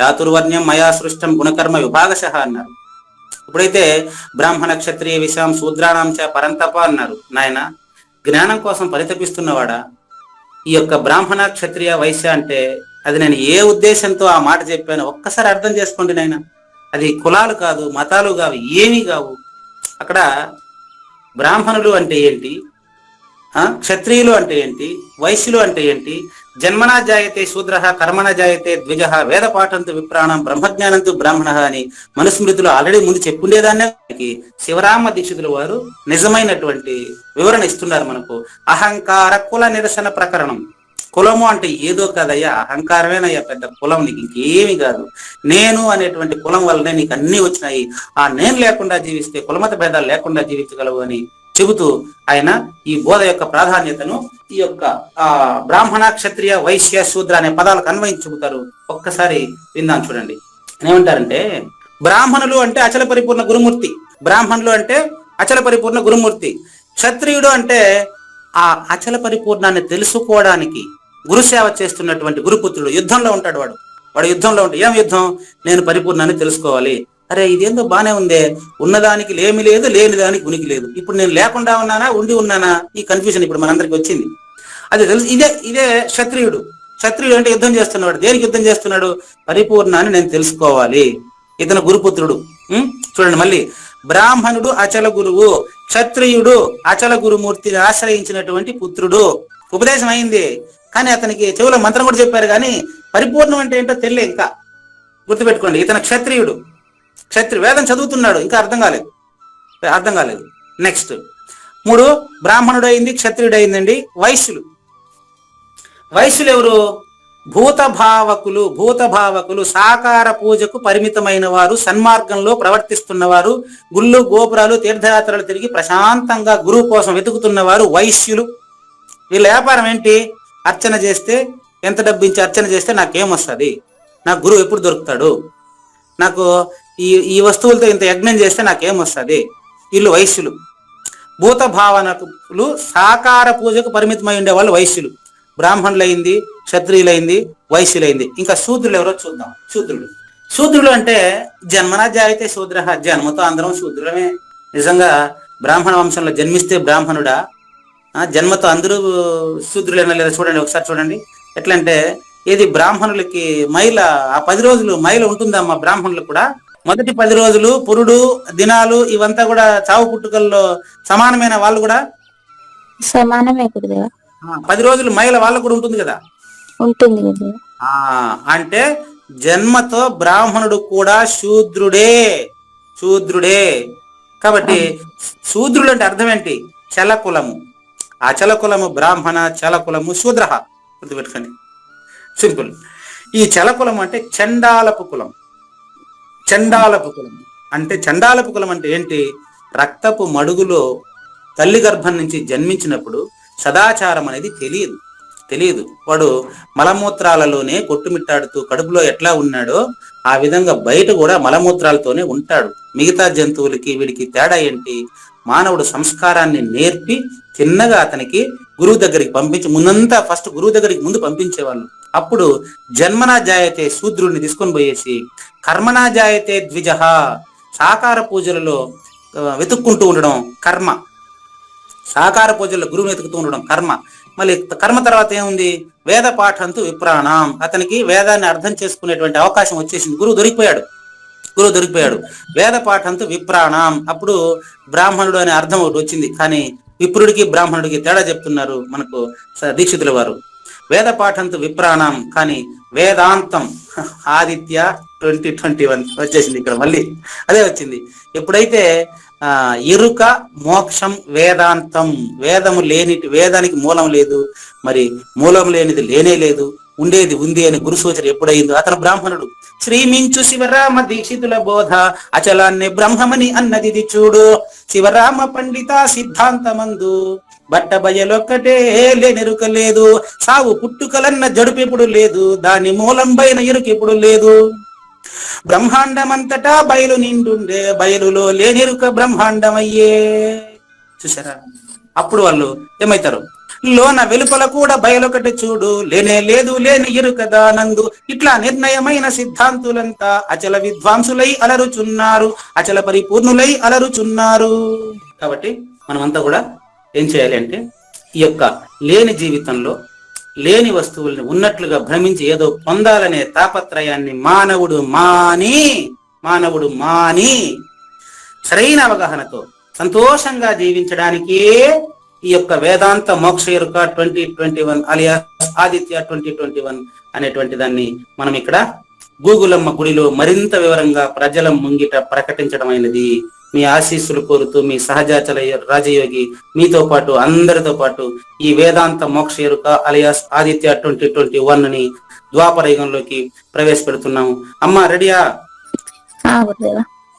చాతుర్వర్ణ్యం మయా సృష్టం గుణకర్మ విభాగశ అన్నారు. ఇప్పుడైతే బ్రాహ్మణ క్షత్రియ విషయం శూద్రానాంచ పరంతప అన్నారు. నాయన జ్ఞానం కోసం పరితపిస్తున్నవాడా? ఈ యొక్క బ్రాహ్మణ క్షత్రియ వైశ్య అంటే అది నేను ఏ ఉద్దేశంతో ఆ మాట చెప్పాను ఒక్కసారి అర్థం చేసుకోండి నాయన. అది కులాలు కాదు మతాలు కావు ఏమీ కావు. అక్కడ బ్రాహ్మణులు అంటే ఏంటి? ఆ? క్షత్రియులు అంటే ఏంటి? వైశ్యులు అంటే ఏంటి? జన్మనా జాయతే శూద్ర కర్మణ జాయతే ద్విజ వేద పాఠంతో విప్రాణం బ్రహ్మజ్ఞానంతో బ్రాహ్మణ అని మనుస్మృతిలో ఆల్రెడీ ముందు చెప్పుండేదాన్ని శివరామ దీక్షితుల వారు నిజమైనటువంటి వివరణ ఇస్తున్నారు మనకు. అహంకార కుల నిరసన ప్రకరణం. కులము అంటే ఏదో కాదయ్యా అహంకారమేనయ్యా పెద్ద కులం నీకు ఇంకేమి కాదు. నేను అనేటువంటి కులం వల్లనే నీకు అన్ని వచ్చినాయి. ఆ నేను లేకుండా జీవిస్తే కులమత భేదాలు లేకుండా జీవించగలవు అని చెబుతూ ఆయన ఈ బోధ యొక్క ప్రాధాన్యతను ఈ యొక్క ఆ బ్రాహ్మణ క్షత్రియ వైశ్య శూద్ర అనే పదాలకు అన్వయించి చెబుతారు. ఒక్కసారి విందాం చూడండి. ఏమంటారంటే బ్రాహ్మణులు అంటే అచల పరిపూర్ణ గురుమూర్తి. బ్రాహ్మణులు అంటే అచల పరిపూర్ణ గురుమూర్తి. క్షత్రియుడు అంటే ఆ అచల పరిపూర్ణాన్ని తెలుసుకోవడానికి గురుసేవ చేస్తున్నటువంటి గురుపుత్రుడు. యుద్ధంలో ఉంటాడు వాడు. వాడు యుద్ధంలో ఉంటాడు ఏం యుద్ధం? నేను పరిపూర్ణాన్ని తెలుసుకోవాలి. అరే ఇదేందో బానే ఉందే? ఉన్నదానికి లేమి లేదు లేని దానికి ఉనికి లేదు. ఇప్పుడు నేను లేకుండా ఉన్నానా ఉండి ఉన్నానా? ఈ కన్ఫ్యూజన్ ఇప్పుడు మనందరికి వచ్చింది. అది తెలుసు ఇదే ఇదే క్షత్రియుడు. క్షత్రియుడు అంటే యుద్ధం చేస్తున్నాడు దేనికి యుద్ధం చేస్తున్నాడు? పరిపూర్ణాన్ని నేను తెలుసుకోవాలి. ఇతను గురుపుత్రుడు. చూడండి మళ్ళీ. బ్రాహ్మణుడు అచల గురువు. క్షత్రియుడు అచల గురుమూర్తిని ఆశ్రయించినటువంటి పుత్రుడు. ఉపదేశం అయింది. కానీ అతనికి చెవులో మంత్రం కూడా చెప్పారు కానీ పరిపూర్ణం అంటే ఏంటో తెలియదు ఇంకా. గుర్తుపెట్టుకోండి. ఇతను క్షత్రియుడు. క్షత్రి వేదం చదువుతున్నాడు ఇంకా అర్థం కాలేదు. అర్థం కాలేదు. నెక్స్ట్ మూడు బ్రాహ్మణుడు అయింది క్షత్రియుడు అయిందండి వైశ్యులు వైశ్యులు ఎవరు భూతభావకులు భూతభావకులు సాకార పూజకు పరిమితమైన వారు సన్మార్గంలో ప్రవర్తిస్తున్నవారు గుళ్ళు గోపురాలు తీర్థయాత్రలు తిరిగి ప్రశాంతంగా గురువు కోసం వెతుకుతున్నవారు వైశ్యులు వీళ్ళ వ్యాపారం ఏంటి? అర్చన చేస్తే ఎంత డబ్బించి అర్చన చేస్తే నాకేమొస్తుంది నాకు గురువు ఎప్పుడు దొరుకుతాడు? నాకు ఈ ఈ వస్తువులతో ఇంత యజ్ఞం చేస్తే నాకేమొస్తుంది? వీళ్ళు వైశ్యులు. భూత భావనలు సాకార పూజకు పరిమితమై ఉండే వాళ్ళు వైశ్యులు. బ్రాహ్మణులైంది క్షత్రియులైంది వైశ్యులైంది. ఇంకా శూద్రులు ఎవరో చూద్దాం. శూద్రులు శూద్రులు అంటే జన్మనా జాయితే శూద్ర? జన్మతో అందరం శూద్రులమే. నిజంగా బ్రాహ్మణ వంశంలో జన్మిస్తే బ్రాహ్మణుడా? జన్మతో అందరూ శూద్రులైనా లేదా చూడండి ఒకసారి చూడండి. ఎట్లంటే ఇది బ్రాహ్మణులకి మైల ఆ పది రోజులు మైల ఉంటుందమ్మా బ్రాహ్మణులు కూడా. మొదటి పది రోజులు పురుడు దినాలు ఇవంతా కూడా చావు పుట్టుకల్లో సమానమైన వాళ్ళు కూడా? సమానమే గురుదేవ. ఆ, పది రోజులు మైల వాళ్ళకు కూడా ఉంటుంది కదా? ఉంటుంది గురుదేవ ఆ అంటే జన్మతో బ్రాహ్మణుడు కూడా శూద్రుడే శూద్రుడే. కాబట్టి శూద్రుడు అంటే అర్థం ఏంటి? చలకులము. అచల కులము బ్రాహ్మణ చలకులము శూద్ర గుర్తుపెట్టుకోండి. సింపుల్. ఈ చలకులం అంటే చండాలపు కులం. చండాలపు కులం. అంటే చండాలపు కులం అంటే ఏంటి? రక్తపు మడుగులో తల్లి గర్భం నుంచి జన్మించినప్పుడు సదాచారం అనేది తెలియదు. తెలియదు. వాడు మలమూత్రాలలోనే కొట్టుమిట్టాడుతూ కడుపులో ఎట్లా ఉన్నాడో ఆ విధంగా బయట కూడా మలమూత్రాలతోనే ఉంటాడు. మిగతా జంతువులకి వీడికి తేడా ఏంటి? మానవుడు సంస్కారాన్ని నేర్పి చిన్నగా అతనికి గురువు దగ్గరికి పంపించి ముందంతా ఫస్ట్ గురువు దగ్గరికి ముందు పంపించేవాళ్ళు. అప్పుడు జన్మనా జాయతే శూద్రుడిని తీసుకొని పోయేసి కర్మనా జాయతే ద్విజ సాకార పూజలలో వెతుక్కుంటూ ఉండడం కర్మ. సాకార పూజల్లో గురువుని వెతుకుతూ ఉండడం కర్మ. మళ్ళీ కర్మ తర్వాత ఏముంది? వేద పాఠంతో విప్రాణం. అతనికి వేదాన్ని అర్థం చేసుకునేటువంటి అవకాశం వచ్చేసింది. గురువు దొరికిపోయాడు. గురువు దొరికిపోయాడు. వేద పాఠంతో విప్రాణం. అప్పుడు బ్రాహ్మణుడు అనే అర్థం ఒకటి వచ్చింది. కానీ విప్రుడికి బ్రాహ్మణుడికి తేడా చెప్తున్నారు మనకు దీక్షితుల వారు. వేద పాఠంతో విప్రాణం కానీ వేదాంతం ఆదిత్య ట్వంటీ ట్వంటీ వన్ వచ్చేసింది ఇక్కడ మళ్ళీ. అదే వచ్చింది. ఎప్పుడైతే ఆ ఎరుక మోక్షం వేదాంతం వేదము లేని వేదానికి మూలం లేదు మరి మూలం లేనిది లేనే లేదు ఉండేది ఉంది అని గురు సూచన ఎప్పుడైందో అతను బ్రాహ్మణుడు. శ్రీమించు శివరామ దీక్షితుల బోధ అచలాన్ని బ్రహ్మమని అన్నది ఇది చూడు. శివరామ పండిత సిద్ధాంతమందు బట్ట బయలొక్కటే లేనెరుక లేదు. సావు పుట్టుకలన్న జడుపెప్పుడు లేదు దాని మూలంబైన ఎరుక ఎప్పుడు లేదు. బ్రహ్మాండమంతటా బయలు నిండుండే బయలులో లేనిరుక బ్రహ్మాండమయ్యే. చూసారా అప్పుడు వాళ్ళు ఏమవుతారు లోన వెలుపల కూడా బయలొకటి చూడు లేనే లేదు లేని ఇరుకదా నందు ఇట్లా నిర్ణయమైన సిద్ధాంతులంతా అచల విద్వాంసులై అలరుచున్నారు అచల పరిపూర్ణులై అలరుచున్నారు. కాబట్టి మనమంతా కూడా ఏం చేయాలి అంటే ఈ యొక్క లేని జీవితంలో లేని వస్తువుల్ని ఉన్నట్లుగా భ్రమించి ఏదో పొందాలనే తాపత్రయాన్ని మానవుడు మాని మానవుడు మాని సరైన అవగాహనతో సంతోషంగా జీవించడానికే ఈ యొక్క Vedanta Moksha Eruka twenty twenty one alias Aditya twenty twenty one అనేటువంటి దాన్ని మనం ఇక్కడ గూగులమ్మ గుడిలో మరింత వివరంగా ప్రజల ముంగిట ప్రకటించడమైనది మీ ఆశీస్సులు కోరుతూ మీ సహజాచల రాజయోగి మీతో పాటు అందరితో పాటు ఈ Vedanta Moksha Eruka alias Aditya twenty twenty వన్ని ద్వాపరయుగంలోకి ప్రవేశపెడుతున్నాము. అమ్మ రెడీయా? గురుదేవా.